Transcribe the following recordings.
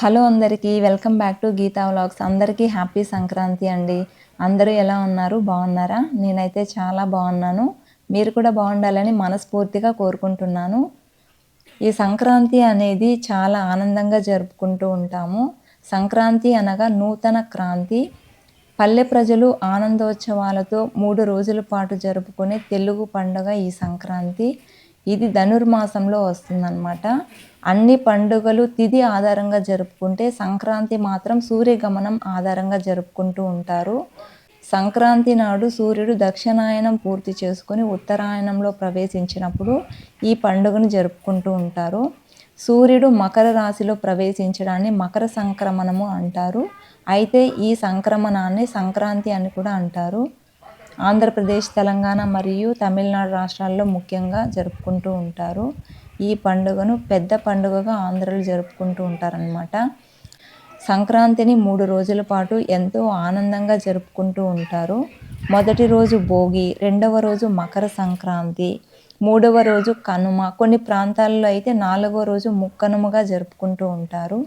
Hello అందరికీ welcome back to Geetha vlogs. అందరికీ happy Sankranti అండి. అందరూ ఎలా ఉన్నారు? బాగున్నారా? నేనైతే చాలా బాగున్నాను. మీరు కూడా బాగుండాలని మనస్ఫూర్తిగా కోరుకుంటున్నాను. ఈ సంక్రాంతి అనేది చాలా ఆనందంగా జరుపుకుంటూ ఉంటాము. సంక్రాంతి అనగా నూతన క్రాంతి. పల్లె ప్రజలు ఆనందోత్సవాలతో మూడు రోజుల పాటు జరుపుకునే తెలుగు పండుగ ఈ సంక్రాంతి. ఇది ధనుర్మాసంలో వస్తుందన్నమాట. అన్ని పండుగలు తిథి ఆధారంగా జరుపుకుంటే సంక్రాంతి మాత్రం సూర్యగమనం ఆధారంగా జరుపుకుంటూ ఉంటారు. సంక్రాంతి నాడు సూర్యుడు దక్షిణాయనం పూర్తి చేసుకొని ఉత్తరాయణంలో ప్రవేశించినప్పుడు ఈ పండుగను జరుపుకుంటూ ఉంటారు. సూర్యుడు మకర రాశిలో ప్రవేశించడాన్ని మకర సంక్రమణము అంటారు. అయితే ఈ సంక్రమణాన్ని సంక్రాంతి అని కూడా అంటారు. ఆంధ్రప్రదేశ్ తెలంగాణ మరియు తమిళనాడు రాష్ట్రాల్లో ముఖ్యంగా జరుపుకుంటూ ఉంటారు. ఈ పండుగను పెద్ద పండుగగా ఆంధ్రలో జరుపుకుంటూ ఉంటారనమాట సంక్రాంతిని మూడు రోజుల పాటు ఎంతో ఆనందంగా జరుపుకుంటూ ఉంటారు. మొదటి రోజు భోగి రెండవ రోజు మకర సంక్రాంతి మూడవ రోజు కనుమ. కొన్ని ప్రాంతాల్లో అయితే నాలుగవ రోజు ముక్కనుమగా జరుపుకుంటూ ఉంటారు.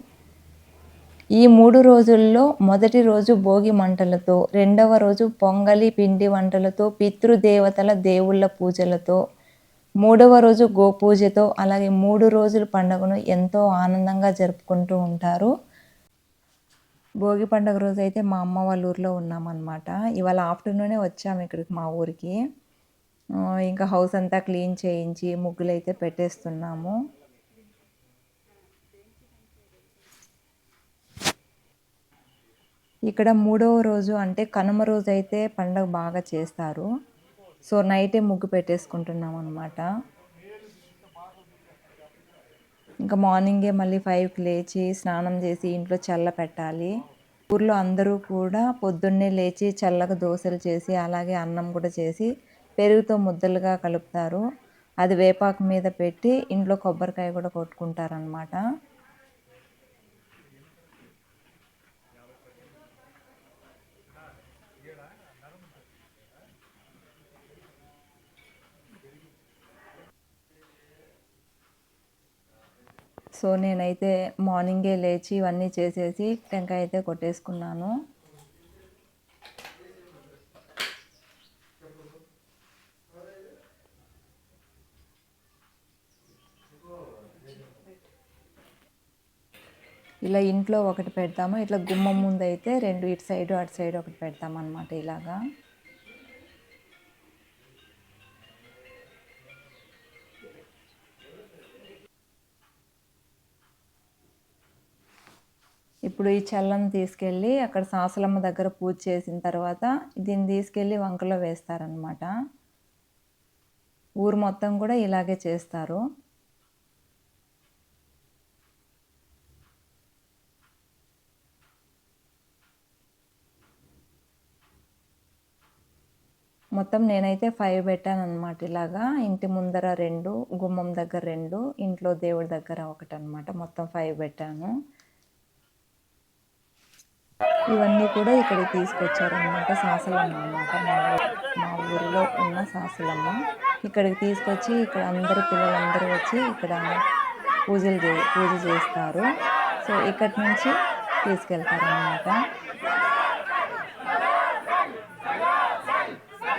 ఈ మూడు రోజుల్లో మొదటి రోజు భోగి మంటలతో రెండవ రోజు పొంగలి పిండి వంటలతో పితృదేవతల దేవుళ్ళ పూజలతో మూడవ రోజు గోపూజతో అలాగే మూడు రోజుల పండుగను ఎంతో ఆనందంగా జరుపుకుంటూ ఉంటారు. భోగి పండుగ రోజు అయితే మా అమ్మ వాళ్ళ ఊర్లో ఉన్నామన్నమాట. ఇవాళ ఆఫ్టర్నూనే వచ్చాము ఇక్కడికి మా ఊరికి. ఇంకా హౌస్ అంతా క్లీన్ చేయించి ముగ్గులు అయితే పెట్టేస్తున్నాము. ఇక్కడ మూడవ రోజు అంటే కనుమ రోజు అయితే పండగ బాగా చేస్తారు. సో నైటే ముగ్గు పెట్టేసుకుంటున్నాం అనమాట ఇంకా మార్నింగే మళ్ళీ ఫైవ్కి లేచి స్నానం చేసి ఇంట్లో చల్ల పెట్టాలి. ఊర్లో అందరూ కూడా పొద్దున్నే లేచి చల్లగా దోశలు చేసి అలాగే అన్నం కూడా చేసి పెరుగుతో ముద్దలుగా కలుపుతారు. అది వేపాకు మీద పెట్టి ఇంట్లో కొబ్బరికాయ కూడా కొట్టుకుంటారనమాట సో నేనైతే మార్నింగే లేచి ఇవన్నీ చేసేసి టెంకాయ అయితే కొట్టేసుకున్నాను. ఇలా ఇంట్లో ఒకటి పెడతాము. ఇట్లా గుమ్మం ముందు అయితే రెండు ఇటు సైడు అటు సైడ్ ఒకటి పెడతాం అనమాట ఇలాగా. ఇప్పుడు ఈ చల్లని తీసుకెళ్ళి అక్కడ సాసలమ్మ దగ్గర పూజ చేసిన తర్వాత దీన్ని తీసుకెళ్ళి వంకలో వేస్తారనమాట ఊరు మొత్తం కూడా ఇలాగే చేస్తారు. మొత్తం నేనైతే ఫైవ్ పెట్టాను అనమాట ఇలాగా. ఇంటి ముందర రెండు గుమ్మం దగ్గర రెండు ఇంట్లో దేవుడి దగ్గర ఒకటి అనమాట మొత్తం ఫైవ్ పెట్టాను. ఇవన్నీ కూడా ఇక్కడ తీసుకొచ్చారనమాట సాసలమ్మ అనమాట మా మా ఊరిలో ఉన్న సాసలమ్మ. ఇక్కడికి తీసుకొచ్చి ఇక్కడ అందరు పిల్లలందరూ వచ్చి ఇక్కడ పూజలు చే పూజ చేస్తారు. సో ఇక్కడి నుంచి తీసుకెళ్తారనమాట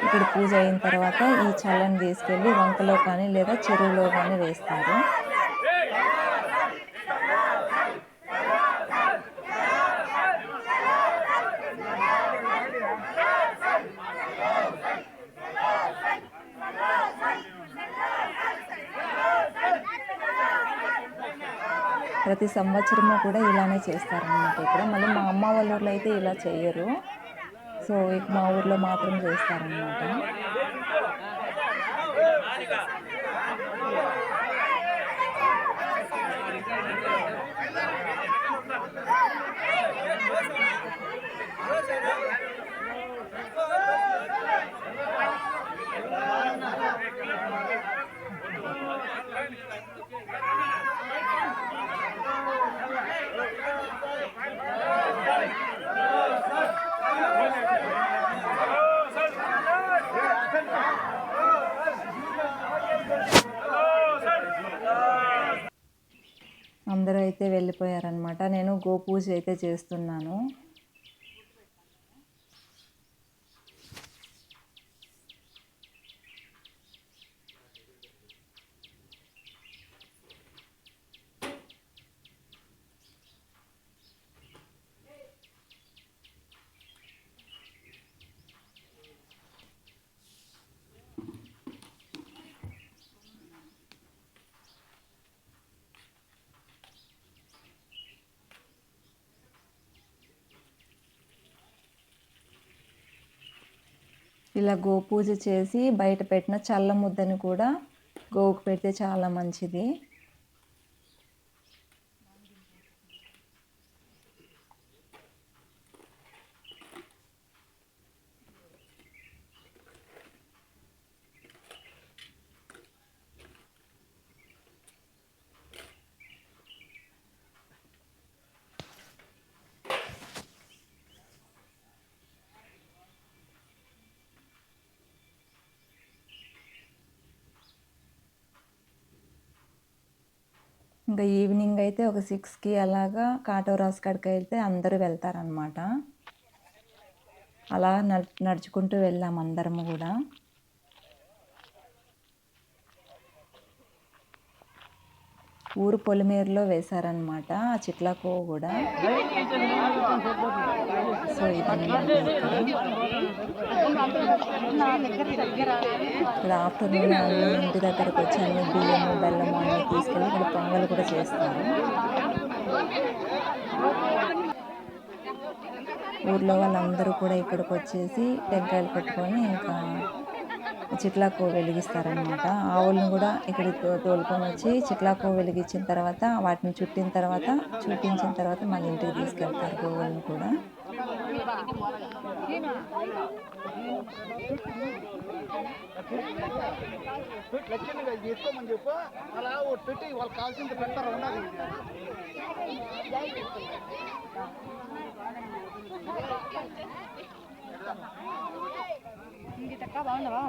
ఇక్కడ పూజ అయిన తర్వాత ఈ చల్లని తీసుకెళ్ళి వంకలో కానీ లేదా చెరువులో కానీ వేస్తారు. ప్రతి సంవత్సరము కూడా ఇలానే చేస్తారనమాట ఇక్కడ. మళ్ళీ మా అమ్మ వాళ్ళ ఊర్లో అయితే ఇలా చేయరు. సో మా ఊర్లో మాత్రం చేస్తారనమాట అందరూ అయితే వెళ్ళిపోయారనమాట నేను గోపూజ అయితే చేస్తున్నాను. ఇలా గోపూజ చేసి బయట పెట్టిన చల్ల ముద్దని కూడా గోవుకు పెడితే చాలా మంచిది. ఇంకా ఈవినింగ్ అయితే ఒక సిక్స్కి అలాగా కాటోరాస్ కాడికి అయితే అందరూ వెళ్తారనమాట అలా నడుచుకుంటూ వెళ్ళాము అందరము కూడా. ఊరు పొలిమేరులో వేశారనమాట ఆ చిట్లాకో కూడా. సో ఇక్కడ ఆఫ్టర్నూన్ ఇంటి దగ్గరకు వచ్చి అన్ని బియ్యము బెల్లము అన్నీ తీసుకెళ్ళి ఇక్కడ పొంగల్ కూడా చేస్తారు. ఊర్లో వాళ్ళందరూ కూడా ఇక్కడికి వచ్చేసి టెంకాయలు పెట్టుకొని ఇంకా చిట్లాకు వెలిగిస్తారనమాట ఆవులను కూడా ఇక్కడికి తోలుకొని వచ్చి చిట్లాకు వెలిగించిన తర్వాత వాటిని చుట్టిన తర్వాత చూపించిన తర్వాత మళ్ళీ ఇంటికి తీసుకెళ్తారు గోవులను కూడా. తీసుకోమని చెప్పు అలా పెట్టి వాళ్ళు కావాల్సింది పెట్టారు ఉండాలి. ఇంగిటక్క బాగుండవా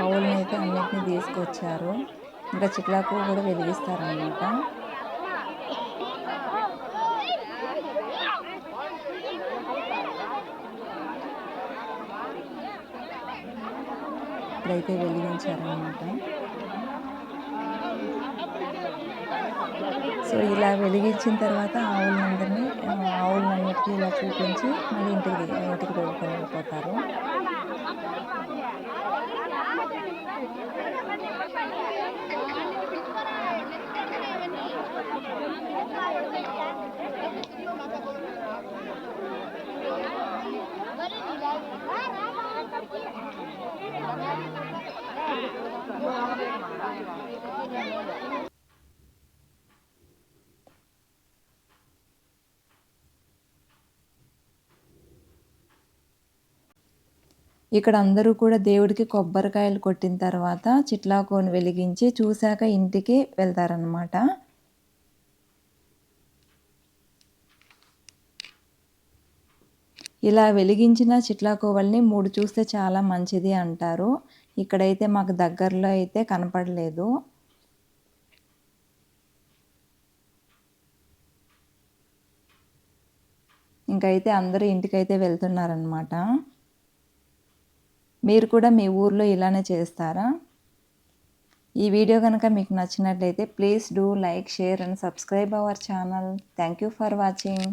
ఆవులని అయితే అన్నిటిని తీసుకొచ్చారు. ఇంకా చిట్లాకు కూడా వెలిగిస్తారనమాట ఇప్పుడైతే వెలిగించారనమాట సో ఇలా వెలిగించిన తర్వాత ఆవులందరినీ ఆవులన్నిటికీ ఇలా చూపించి మళ్ళీ ఇంటికి ఇంటికి వెళ్ళిపోతారు. ఇక్కడ అందరూ కూడా దేవుడికి కొబ్బరికాయలు కొట్టిన తర్వాత చిట్లాకోని వెలిగించి చూశాక ఇంటికి వెళ్తారనమాట ఇలా వెలిగించిన చిట్లాకోవల్ని మూడు చూస్తే చాలా మంచిది అంటారు. ఇక్కడైతే మాకు దగ్గరలో అయితే కనపడలేదు. ఇంకైతే అందరూ ఇంటికైతే వెళ్తున్నారనమాట మీరు కూడా మీ ఊర్లో ఇలానే చేస్తారా? ఈ వీడియో కనుక మీకు నచ్చినట్లయితే please do like share and subscribe our channel. Thank you for watching.